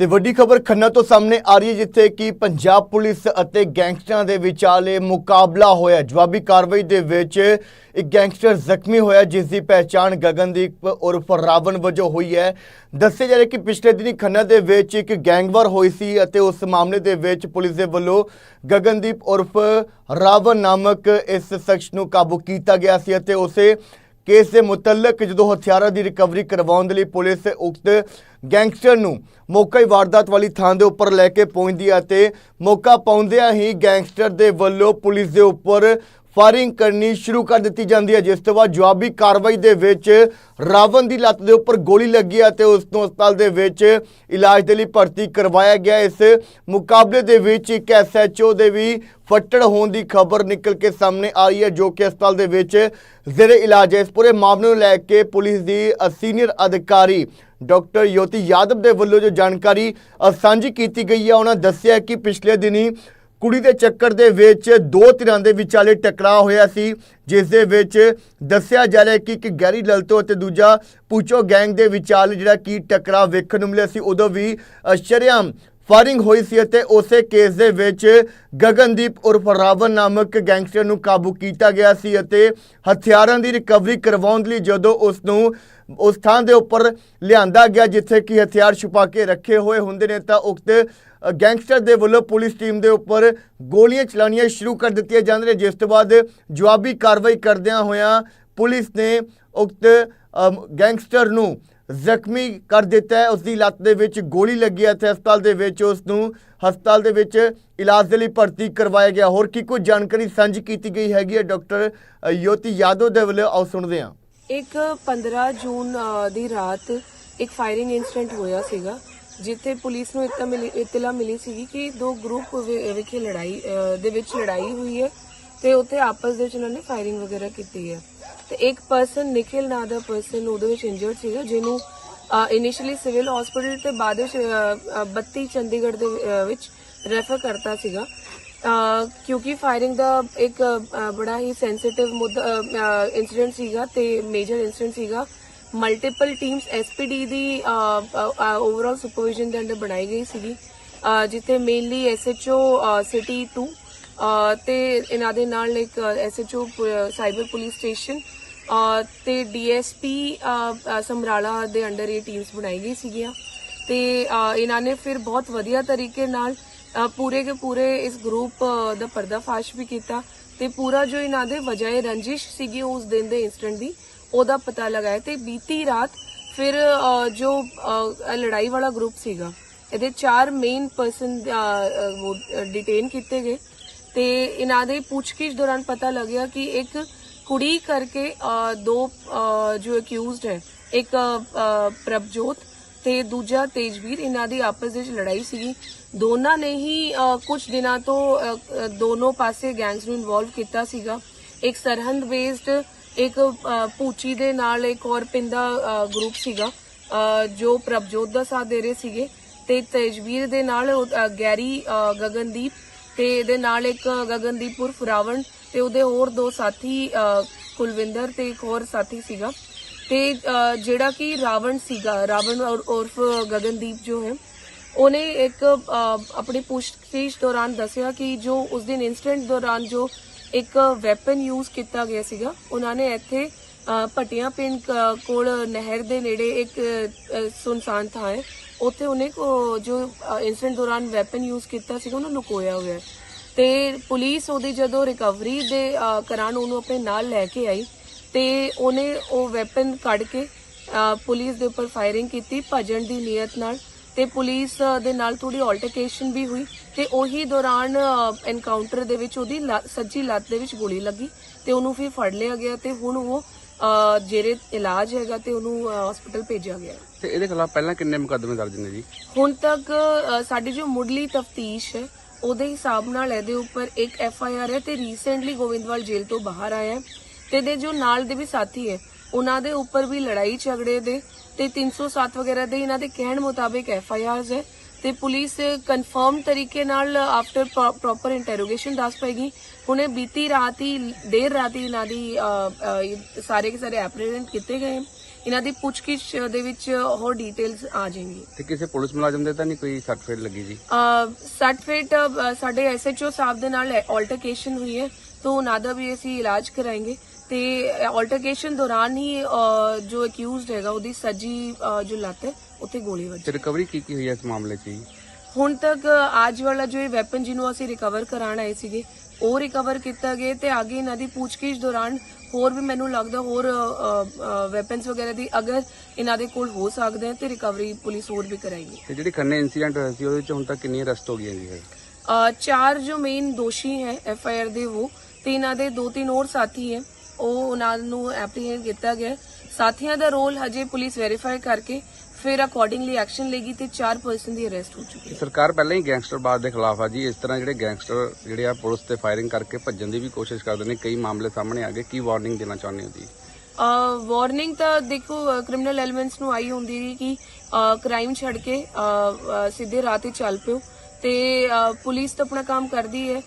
ਤੇ ਵੱਡੀ ਖਬਰ ਖੰਨਾ ਤੋਂ ਸਾਹਮਣੇ ਆ ਰਹੀ ਹੈ, ਜਿੱਥੇ ਕਿ ਪੰਜਾਬ ਪੁਲਿਸ ਅਤੇ ਗੈਂਗਸਟਰਾਂ ਦੇ ਵਿਚਾਲੇ ਮੁਕਾਬਲਾ ਹੋਇਆ। ਜਵਾਬੀ ਕਾਰਵਾਈ ਦੇ ਵਿੱਚ ਇੱਕ ਗੈਂਗਸਟਰ ਜ਼ਖਮੀ ਹੋਇਆ ਜਿਸ ਦੀ ਪਹਿਚਾਣ ਗਗਨਦੀਪ ਉਰਫ ਰਾਵਣ ਵਜੋਂ ਹੋਈ ਹੈ। ਦੱਸਿਆ ਜਾ ਰਿਹਾ ਕਿ ਪਿਛਲੇ ਦਿਨੀ ਖੰਨਾ ਦੇ ਵਿੱਚ ਇੱਕ ਗੈਂਗਵਾਰ ਹੋਈ ਸੀ ਅਤੇ ਉਸ ਮਾਮਲੇ ਦੇ ਵਿੱਚ ਪੁਲਿਸ ਦੇ ਵੱਲੋਂ ਗਗਨਦੀਪ ਉਰਫ ਰਾਵਣ ਨਾਮਕ ਇਸ ਸ਼ਖਸ ਨੂੰ ਕਾਬੂ ਕੀਤਾ ਗਿਆ ਸੀ ਅਤੇ ਉਸੇ ਕੇਸ ਦੇ ਮੁਤਲਕ ਜਦੋਂ ਹਥਿਆਰਾਂ ਦੀ ਰਿਕਵਰੀ ਕਰਵਾਉਣ ਦੇ ਲਈ ਪੁਲਿਸ ਉਕਤ ਗੈਂਗਸਟਰ ਨੂੰ ਮੌਕਾ ਹੀ ਵਾਰਦਾਤ ਵਾਲੀ ਥਾਂ ਦੇ ਉੱਪਰ ਲੈ ਕੇ ਪਹੁੰਚਦੀ ਹੈ ਅਤੇ ਮੌਕਾ ਪਾਉਂਦਿਆਂ ਹੀ ਗੈਂਗਸਟਰ ਦੇ ਵੱਲੋਂ ਪੁਲਿਸ ਦੇ ਉੱਪਰ ਫਾਇਰਿੰਗ ਕਰਨੀ ਸ਼ੁਰੂ ਕਰ ਦਿੱਤੀ ਜਾਂਦੀ ਹੈ, ਜਿਸ ਤੋਂ ਬਾਅਦ ਜਵਾਬੀ ਕਾਰਵਾਈ ਦੇ ਵਿੱਚ ਰਾਵਣ ਦੀ ਲੱਤ ਦੇ ਉੱਪਰ ਗੋਲੀ ਲੱਗੀ ਅਤੇ ਉਸ ਨੂੰ ਹਸਪਤਾਲ ਦੇ ਵਿੱਚ ਇਲਾਜ ਦੇ ਲਈ ਭਰਤੀ ਕਰਵਾਇਆ ਗਿਆ। ਇਸ ਮੁਕਾਬਲੇ ਦੇ ਵਿੱਚ ਇੱਕ ਐਸਐਚਓ ਦੇ ਵੀ ਫੱਟੜ ਹੋਣ ਦੀ ਖਬਰ ਨਿਕਲ ਕੇ ਸਾਹਮਣੇ ਆਈ ਹੈ, ਜੋ ਕਿ ਹਸਪਤਾਲ ਦੇ ਵਿੱਚ ਜ਼ੇਰੇ ਇਲਾਜ ਹੈ। ਇਸ ਪੂਰੇ ਮਾਮਲੇ ਨੂੰ ਲੈ ਕੇ ਪੁਲਿਸ ਦੀ ਸੀਨੀਅਰ ਅਧਿਕਾਰੀ ਡਾਕਟਰ ਯੋਤੀ ਯਾਦਵ ਦੇ ਵੱਲੋਂ ਜੋ ਜਾਣਕਾਰੀ ਸਾਂਝੀ ਕੀਤੀ ਗਈ ਹੈ ਉਹਨਾਂ ਦੱਸਿਆ ਕਿ ਪਿਛਲੇ ਦਿਨੀ ਕੁੜੀ ਦੇ ਚੱਕਰ ਦੇ ਵਿੱਚ ਦੋ ਧਿਰਾਂ ਦੇ ਵਿਚਾਲੇ ਟਕਰਾਅ ਹੋਇਆ ਸੀ ਜਿਸ ਦੇ ਵਿੱਚ ਦੱਸਿਆ ਜਾ ਰਿਹਾ ਕਿ ਇੱਕ ਗੈਰੀ ਲਲਤੋ ਅਤੇ ਦੂਜਾ ਪੂਚੋ ਗੈਂਗ ਦੇ ਵਿਚਾਲੇ ਜਿਹੜਾ ਕੀ ਟਕਰਾਅ ਵੇਖਣ ਨੂੰ ਮਿਲਿਆ ਸੀ ਉਦੋਂ ਵੀ ਅ, ਸ਼ਰੇਆਮ ਫਾਇਰਿੰਗ ਹੋਈ ਸੀ ਅਤੇ ਉਸੇ ਕੇਸ ਦੇ ਵਿੱਚ ਗਗਨਦੀਪ ਉਰਫ ਰਾਵਣ ਨਾਮਕ ਗੈਂਗਸਟਰ ਨੂੰ ਕਾਬੂ ਕੀਤਾ ਗਿਆ ਸੀ ਅਤੇ ਹਥਿਆਰਾਂ ਦੀ ਰਿਕਵਰੀ ਕਰਵਾਉਣ ਲਈ ਜਦੋਂ ਉਸ ਨੂੰ ਉਸ ਥਾਂ ਦੇ ਉੱਪਰ ਲਿਆਂਦਾ ਗਿਆ ਜਿੱਥੇ ਕਿ ਹਥਿਆਰ ਛੁਪਾ ਕੇ ਰੱਖੇ ਹੋਏ ਹੁੰਦੇ ਨੇ ਤਾਂ ਉਕਤ ਗੈਂਗਸਟਰ ਦੇ ਵੱਲੋਂ ਪੁਲਿਸ ਟੀਮ ਦੇ ਉੱਪਰ ਗੋਲੀਆਂ ਚਲਾਉਣੀਆਂ ਸ਼ੁਰੂ ਕਰ ਦਿੱਤੀਆਂ ਜਾਂਦੀਆਂ ਨੇ, ਜਿਸ ਤੋਂ ਬਾਅਦ ਜਵਾਬੀ ਕਾਰਵਾਈ ਕਰਦਿਆਂ ਹੋਇਆਂ ਪੁਲਿਸ ਨੇ ਉਕਤ ਗੈਂਗਸਟਰ ਨੂੰ ਜ਼ਖਮੀ ਕਰ ਦਿੱਤਾ ਹੈ। ਉਸ ਦੀ ਲੱਤ ਦੇ ਵਿੱਚ ਗੋਲੀ ਲੱਗੀ ਹੈ ਤੇ ਹਸਪਤਾਲ ਦੇ ਵਿੱਚ ਉਸ ਨੂੰ ਹਸਪਤਾਲ ਦੇ ਵਿੱਚ ਇਲਾਜ ਦੇ ਲਈ ਭਰਤੀ ਕਰਵਾਇਆ ਗਿਆ। ਹੋਰ ਕੀ ਕੁਝ ਜਾਣਕਾਰੀ ਸਾਂਝੀ ਕੀਤੀ ਗਈ ਹੈਗੀ ਹੈ? ਡਾਕਟਰ ਯੋਤੀ ਯਾਦਵ ਦੇ ਵੱਲੋਂ ਆਓ ਸੁਣਦੇ ਹਾਂ। ਇੱਕ 15 ਜੂਨ ਦੀ ਰਾਤ ਇੱਕ ਫਾਇਰਿੰਗ ਇਨਸੀਡੈਂਟ ਹੋਇਆ ਸੀਗਾ ਜਿੱਥੇ ਪੁਲਿਸ ਨੂੰ ਇਤਲਾ ਮਿਲੀ ਇਤਲਾ ਮਿਲੀ ਸੀਗੀ ਕਿ ਦੋ ਗਰੁੱਪ ਵਿ- ਵਿਖੇ ਲੜਾਈ ਦੇ ਵਿੱਚ ਲੜਾਈ ਹੋਈ ਹੈ ਤੇ ਉੱਥੇ ਆਪਸ ਦੇ ਵਿੱਚ ਉਹਨਾਂ ਨੇ ਫਾਇਰਿੰਗ ਵਗੈਰਾ ਕੀਤੀ ਹੈ। ਤੇ ਇੱਕ ਪਰਸਨ ਨਿਖਿਲ ਨਾਂ ਦਾ ਪਰਸਨ ਉਹਦੇ ਵਿੱਚ ਇੰਜਰਡ ਸੀਗਾ ਜਿਹਨੂੰ ਇਨੀਸ਼ੀਅਲੀ ਸਿਵਲ ਹਸਪੀਟਲ ਤੇ ਬਾਅਦ ਵਿੱਚ ਅ, 32 ਚੰਡੀਗੜ੍ਹ ਦੇ ਵਿੱਚ ਰੈਫਰ ਕਰਤਾ ਸੀਗਾ। ਕਿਉਂਕਿ ਫਾਇਰਿੰਗ ਦਾ ਇੱਕ ਬੜਾ ਹੀ ਸੈਂਸਿਟਿਵ ਮੁੱਦਾ ਇਨਸੀਡੈਂਟ ਸੀਗਾ ਤੇ ਮੇਜਰ ਇਨਸੀਡੈਂਟ ਸੀਗਾ। ਮਲਟੀਪਲ ਟੀਮਸ ਐਸਪੀਡੀ ਦੀ ਓਵਰਆਲ ਸੁਪਰਵਿਜ਼ਨ ਦੇ ਅੰਡਰ ਬਣਾਈ ਗਈ ਸੀਗੀ। ਜਿੱਥੇ ਮੇਨਲੀ ਐਸਐਚਓ ਸਿਟੀ 2 ਅ, ਤੇ ਇਹਨਾਂ ਦੇ ਨਾਲ ਇੱਕ ਐਸਐਚਓ ਸਾਈਬਰ ਪੁਲਿਸ ਸਟੇਸ਼ਨ ਅ, ਤੇ ਡੀਐਸਪੀ ਸਮਰਾਲਾ ਦੇ ਅੰਡਰ ਇਹ ਟੀਮਸ ਬਣਾਈ ਗਈ ਸੀਗੀਆਂ। ਤੇ ਇਹਨਾਂ ਨੇ ਫਿਰ ਬਹੁਤ ਵਧੀਆ ਤਰੀਕੇ ਨਾਲ ਪੂਰੇ ਕੇ ਪੂਰੇ ਇਸ ਗਰੁੱਪ ਦਾ ਪਰਦਾਫਾਸ਼ ਵੀ ਕੀਤਾ ਤੇ ਪੂਰਾ ਜੋ ਇਹਨਾਂ ਦੇ ਵਜਾਏ ਰੰਜਿਸ਼ ਸੀਗੀ ਉਸ ਦਿਨ ਦੇ ਇਨਸੀਡੈਂਟ ਦੀ, ਉਹਦਾ ਪਤਾ ਲਗਾਇਆ ਤੇ ਬੀਤੀ ਰਾਤ ਫਿਰ ਜੋ ਲੜਾਈ ਵਾਲਾ ਗਰੁੱਪ ਸੀਗਾ, ਇਹਦੇ ਚਾਰ ਮੇਨ ਪਰਸਨ ਡਿਟੇਨ ਕੀਤੇ ਗਏ ਤੇ ਇਹਨਾਂ ਦੇ ਪੁੱਛਗਿੱਛ ਦੌਰਾਨ ਪਤਾ ਲੱਗਿਆ ਕਿ ਇੱਕ ਕੁੜੀ ਕਰਕੇ ਦੋ ਜੋ ਅਕਿਊਜ਼ਡ ਹੈ, ਇੱਕ ਪ੍ਰਭਜੋਤ ਤੇ ਦੂਜਾ ਤੇਜਵੀਰ ਇਹਨਾਂ ਦੀ ਆਪਸ ਵਿੱਚ ਲੜਾਈ ਸੀਗੀ। ਦੋਨਾਂ ਨੇ ਹੀ ਕੁਝ ਦਿਨਾਂ ਤੋਂ ਦੋਨੋਂ ਪਾਸੇ ਗੈਂਗਸ ਨੂੰ ਇਨਵੋਲਵ ਕੀਤਾ ਸੀਗਾ। ਇੱਕ ਸਰਹੰਦ ਬੇਸਡ ਇੱਕ ਅ, ਪੂਚੀ ਦੇ ਨਾਲ ਇੱਕ ਹੋਰ ਪਿੰਦਾ ਗਰੁੱਪ ਸੀਗਾ ਜੋ ਪ੍ਰਭਜੋਤ ਦਾ ਸਾਥ ਦੇ ਰਹੇ ਸੀਗੇ। ਤੇ ਤੇਜਵੀਰ ਦੇ ਨਾਲ ਗੈਰੀ ਗਗਨਦੀਪ ਤੇ ਇਹਦੇ ਨਾਲ ਇੱਕ ਗਗਨਦੀਪ ਉਰਫ ਰਾਵਣ ਤੇ ਉਹਦੇ ਹੋਰ ਦੋ ਸਾਥੀ ਕੁਲਵਿੰਦਰ ਤੇ ਇੱਕ ਹੋਰ ਸਾਥੀ ਸੀਗਾ। ਤੇ ਜਿਹੜਾ ਕਿ ਰਾਵਣ ਸੀਗਾ ਰਾਵਣ ਔਰ- ਉਰਫ ਗਗਨਦੀਪ ਜੋ ਹੈ ਉਹਨੇ ਇੱਕ ਆਪਣੀ ਪੁੱਛਗਿੱਛ ਦੌਰਾਨ ਦੱਸਿਆ ਕਿ ਜੋ ਉਸ ਦਿਨ ਇਨਸੀਡੈਂਟ ਦੌਰਾਨ ਜੋ ਇੱਕ ਵੈਪਨ ਯੂਜ਼ ਕੀਤਾ ਗਿਆ ਸੀਗਾ ਉਹਨਾਂ ਨੇ ਇੱਥੇ ਅ, ਪਿੰਡ ਕ- ਕੋਲ ਨਹਿਰ ਦੇ ਨੇੜੇ ਇੱਕ ਸੁਨਸਾਨ ਥਾਂ ਹੈ ਉੱਥੇ ਉਹਨੇ ਜੋ ਇਨਸੀਡੈਂਟ ਦੌਰਾਨ ਵੈਪਨ ਯੂਜ਼ ਕੀਤਾ ਸੀਗਾ ਉਹਨੂੰ ਲੁਕੋਇਆ ਹੋਇਆ ਹੈ। ਤੇ ਪੁਲਿਸ ਉਹਦੀ ਜਦੋਂ ਰਿਕਵਰੀ ਦੇ ਅ, ਕਰਾਨ ਉਹਨੂੰ ਆਪਣੇ ਨਾਲ ਲੈ ਕੇ ਆਈ ਤੇ ਉਹਨੇ ਉਹ ਵੈਪਨ ਕੱਢ ਕੇ ਪੁਲਿਸ ਦੇ ਉੱਪਰ ਫਾਇਰਿੰਗ ਕੀਤੀ ਭਜਣ ਦੀ ਨੀਅਤ ਨਾਲ ਤੇ ਪੁਲਿਸ ਦੇ ਨਾਲ ਥੋੜੀ ਆਲਟਰਕੇਸ਼ਨ ਵੀ ਹੋਈ ਤੇ ਉਹੀ ਦੌਰਾਨ ਐਨਕਾਊਂਟਰ ਦੇ ਵਿੱਚ ਉਹਦੀ ਸੱਜੀ ਲੱਤ ਦੇ ਵਿੱਚ ਗੋਲੀ ਲੱਗੀ ਤੇ ਉਹਨੂੰ ਫਿਰ ਫੜ ਲਿਆ ਗਿਆ ਤੇ ਹੁਣ ਉਹ ਜਿਹੜੇ ਇਲਾਜ ਹੈਗਾ ਤੇ ਉਹਨੂੰ ਹਸਪੀਟਲ ਭੇਜਿਆ ਗਿਆ। ਤੇ ਇਹਦੇ ਖਿਲਾਫ ਪਹਿਲਾਂ ਕਿੰਨੇ ਮੁਕੱਦਮੇ ਦਰਜ ਨੇ ਜੀ? ਹੁਣ ਤੱਕ ਸਾਡੀ ਜੋ ਮੁੱਢਲੀ ਤਫਤੀਸ਼ ਹੈ ਉਹਦੇ ਹਿਸਾਬ ਨਾਲ ਇਹਦੇ ਉੱਪਰ ਇੱਕ ਐਫ ਆਈ ਆਰ ਹੈ ਤੇ ਰੀਸੈਂਟਲੀ ਗੋਵਿੰਦਵਾਲ ਜੇਲ੍ਹ ਤੋਂ ਬਾਹਰ ਆਇਆ ਹੈ। ਤੇ ਇਹਦੇ ਜੋ ਨਾਲ ਦੇ ਵੀ ਸਾਥੀ ਹੈ ਉਹਨਾਂ ਦੇ ਉੱਪਰ ਵੀ ਲੜਾਈ ਝਗੜੇ ਦੇ ਤੇ 307 ਵਗੈਰਾ ਦੇ ਇਹਨਾਂ ਦੇ ਕਹਿਣ ਮੁਤਾਬਿਕ ਐਫ ਆਈ ਆਰਸ ਹੈ ਤੇ ਪੁਲਿਸ ਕਨਫਰਮ ਤਰੀਕੇ ਨਾਲ ਆਫਟਰ ਪ੍ਰੋਪਰ ਇੰਟਰੋਗੇਸ਼ਨ ਦੱਸ ਪਾਏਗੀ। ਹੁਣੇ ਬੀਤੀ ਰਾਤ ਹੀ ਦੇਰ ਰਾਤ ਹੀ ਇਹਨਾਂ ਦੀ ਸਾਰੇ ਕੇ ਸਾਰੇ ਐਪਰੀਹੈਂਡ ਕੀਤੇ ਗਏ ਇਹਨਾਂ ਦੀ ਪੁੱਛਗਿੱਛ ਦੇ ਵਿੱਚ ਹੋਰ ਡਿਟੇਲਸ ਆ ਜਾਣਗੀ ਤੇ ਕਿਸੇ ਪੁਲਿਸ ਮੁਲਾਜ਼ਮ ਦੇ ਤਾਂ ਨਹੀਂ ਕੋਈ ਸਰਟੀਫਿਕੇਟ ਲੱਗੀ ਜੀ? ਸਰਟੀਫਿਕੇਟ ਸਾਡੇ ਐਸਐਚਓ ਸਾਹਿਬ ਦੇ ਨਾਲ ਆਲਟਰਕੇਸ਼ਨ ਹੋਈ ਹੈ तो ਉਹਨਾਂ ਦਾ ਵੀ ਅਸੀਂ ਇਲਾਜ ਕਰਾਏंगे ਤੇ ਆਲਟਰਕੇਸ਼ਨ ਦੌਰਾਨ ਹੀ ਜੋ ਅਕਿਊਜ਼ਡ ਹੈਗਾ ਉਹਦੀ ਸੱਜੀ ਜੋ ਲੱਤ ਹੈ ਉੱਥੇ ਗੋਲੀ ਵੱਜੀ। ਤੇ ਰਿਕਵਰੀ ਕੀ ਕੀ ਹੋਈ ਹੈ ਇਸ ਮਾਮਲੇ 'ਚ ਜੀ? ਹੁਣ ਤੱਕ ਅੱਜ ਵਾਲਾ ਜੋ ਇਹ ਵੈਪਨ ਜਿਹਨੂੰ ਅਸੀਂ ਰਿਕਵਰ ਕਰਾਣ ਆਏ ਸੀਗੇ ਉਹ ਰਿਕਵਰ ਕੀਤਾ ਗਿਆ ਤੇ ਅੱਗੇ ਇਹਨਾਂ ਦੀ ਪੁੱਛਗਿੱਛ ਦੌਰਾਨ ਹੋਰ ਵੀ ਮੈਨੂੰ ਲੱਗਦਾ ਹੋਰ ਵੈਪਨਸ ਵਗੈਰਾ ਦੀ ਅਗਰ ਇਹਨਾਂ ਦੇ ਕੋਲ ਹੋ ਸਕਦੇ ਤੇ ਰਿਕਵਰੀ ਪੁਲਿਸ ਹੋਰ ਵੀ ਕਰਾਏਗੀ। ਤੇ ਜਿਹੜੀ ਖੰਨੇ ਇਨਸੀਡੈਂਟ ਹੋਇਆ ਸੀ ਉਹਦੇ ਵਿੱਚ ਹੁਣ ਤੱਕ ਕਿੰਨੀ ਅਰੈਸਟ ਹੋ ਗਈਆਂ ਜੀ ਚਾਰ ਜੋ ਮੇਨ ਦੋਸ਼ੀ ਹੈ ਐਫ ਆਈ ਆਰ ਦੇ ਉਹ ਤੇ ਇਹਨਾਂ ਦੇ ਦੋ ਤਿੰਨ ਹੋਰ ਸਾਥੀ ਹੈ। ਉਹ ਉਹਨਾਂ ਨੂੰ ਐਪਰੀਹੈਂਡ ਕੀਤਾ ਗਿਆ। ਸਾਥੀਆਂ ਦਾ ਰੋਲ ਹਜੇ ਪੁਲਿਸ ਵੈਰੀਫਾਈ ਕਰਕੇ ਫਿਰ ਅਕੋਰਡਿੰਗਲੀ ਐਕਸ਼ਨ ਲੇਗੀ ਤੇ 4 ਪਰਸਨ ਦੀ ਅਰੈਸਟ ਹੋ ਚੁੱਕੀ ਹੈ। ਸਰਕਾਰ ਪਹਿਲਾਂ ਹੀ ਗੈਂਗਸਟਰਬਾਦ ਦੇ ਖਿਲਾਫ ਆ ਜੀ। ਇਸ ਤਰ੍ਹਾਂ ਜਿਹੜੇ ਗੈਂਗਸਟਰ ਜਿਹੜੇ ਆ ਪੁਲਿਸ ਤੇ ਫਾਇਰਿੰਗ ਕਰਕੇ ਭੱਜਣ ਦੀ ਵੀ ਕੋਸ਼ਿਸ਼ ਕਰਦੇ ਨੇ ਕਈ ਮਾਮਲੇ ਸਾਹਮਣੇ ਆ ਗਏ। ਕੀ ਵਾਰਨਿੰਗ ਦੇਣਾ ਚਾਹੁੰਦੇ ਹੋ ਜੀ? ਵਾਰਨਿੰਗ ਤਾਂ ਦੇਖੋ ਕ੍ਰਿਮੀਨਲ ਐਲੀਮੈਂਟਸ ਨੂੰ ਆਈ ਹੁੰਦੀ ਹੈ ਕਿ ਕ੍ਰਾਈਮ ਛੱਡ ਕੇ ਸਿੱਧੇ ਰਾਹ ਤੇ ਚੱਲ ਪਿਓ। ਤੇ ਪੁਲਿਸ ਤਾਂ ਆਪਣਾ ਕੰਮ ਕਰਦੀ ਹੈ।